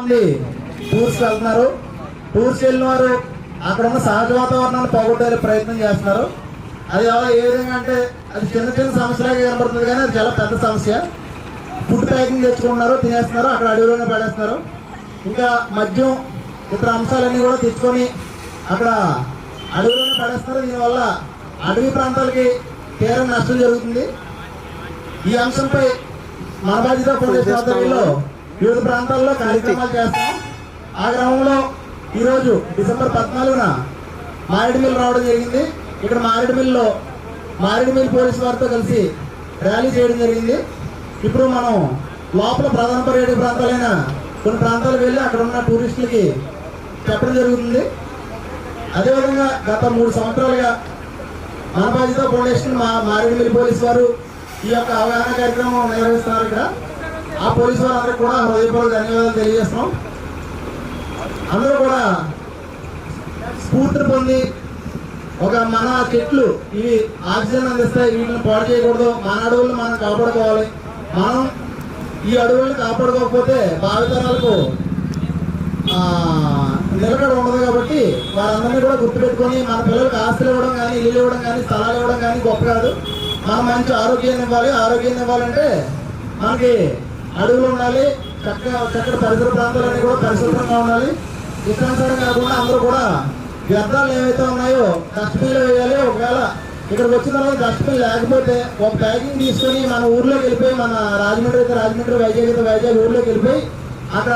మంది టూర్స్ వెళ్తున్నారు. టూర్స్ వెళ్ళిన వారు అక్కడ ఉన్న సహజ వాతావరణాన్ని పోగొట్టే ప్రయత్నం చేస్తున్నారు. అది ఎలా ఏ విధంగా అంటే అది చిన్న చిన్న సమస్యలాగా కనబడుతుంది కానీ అది చాలా పెద్ద సమస్య. ఫుడ్ ప్యాకింగ్ తెచ్చుకుంటున్నారు తినేస్తున్నారు అక్కడ అడవిలోనే పడేస్తున్నారు. ఇంకా మద్యం ఇతర అంశాలన్నీ కూడా తెచ్చుకొని అక్కడ అడవిలోనే పడేస్తున్నారు. దీనివల్ల అడవి ప్రాంతాలకి తీవ్ర నష్టం జరుగుతుంది. ఈ అంశంపై మన బాధ్యత పోలీస్ ఆధ్వర్యంలో వివిధ ప్రాంతాల్లో కార్యక్రమాలు చేస్తాం. ఆ క్రమంలో ఈరోజు డిసెంబర్ పద్నాలుగున మారేడుమిల్లి రావడం జరిగింది. ఇక్కడ మారేడుమిల్లిలో మారేడుమిల్లి పోలీసు వారితో కలిసి ర్యాలీ చేయడం జరిగింది. ఇప్పుడు మనం లోపల ప్రధాన పర్యాటక ప్రాంతాలైన కొన్ని ప్రాంతాలకు వెళ్ళి అక్కడ ఉన్న టూరిస్టులకి చెప్పడం జరుగుతుంది. అదేవిధంగా గత మూడు సంవత్సరాలుగా మన బాధ్యత ఫౌండేషన్ మా మారేడుమిల్లి పోలీసు వారు ఈ యొక్క అవగాహన కార్యక్రమం నిర్వహిస్తున్నారు ఇక్కడ. ఆ పోలీసు వారందరూ కూడా హృదయపూర్వక ధన్యవాదాలు తెలియజేస్తాం అందరూ కూడా స్ఫూర్తిని పొంది ఒక మన చెట్లు ఇవి ఆక్సిజన్ అందిస్తాయి వీటిని పాడు చేయకూడదు. మన అడవులను మనం కాపాడుకోవాలి. మనం ఈ అడవులను కాపాడుకోకపోతే భావితరాలకు ఆ, నిలకడ ఉండదు కాబట్టి వారందరినీ కూడా గుర్తుపెట్టుకొని మన పిల్లలకు ఆస్తులు ఇవ్వడం కానీ ఇల్లు ఇవ్వడం కానీ స్థలాలు ఇవ్వడం కానీ గొప్ప కాదు. మనం మంచి ఆరోగ్యాన్ని ఇవ్వాలి. ఆరోగ్యాన్ని ఇవ్వాలంటే మనకి అడవులు ఉండాలి చక్కగా చక్కటి పరిసర ప్రాంతాలన్నీ కూడా పరిశుభ్రంగా ఉండాలి. ఇష్టానుసారం కాకుండా అందరూ కూడా వ్యర్థాలు ఏవైతే ఉన్నాయో డస్ట్బిన్లో వేయాలి. ఒకవేళ ఇక్కడికి వచ్చిన తర్వాత డస్ట్బిన్ లేకపోతే ఒక ప్యాకింగ్ తీసుకొని మన ఊర్లోకి వెళ్ళిపోయి మన రాజమండ్రి అయితే రాజమండ్రి వైజాగ్ అయితే వైజాగ్ ఊర్లోకి వెళ్ళిపోయి అక్కడ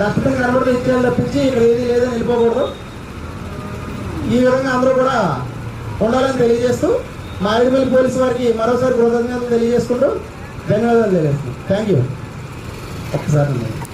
డస్ట్బిన్ కనబడితే ఇచ్చేయాలి తప్పించి ఇక్కడ ఏది లేదని వెళ్ళిపోకూడదు. ఈ విధంగా అందరూ కూడా ఉండాలని తెలియజేస్తూ మారేడుమిల్లి పోలీసు వారికి మరోసారి కృతజ్ఞతలు తెలియజేసుకుంటూ ధన్యవాదాలు తెలియజేస్తున్నాం థ్యాంక్ యూ ఒక్కసారి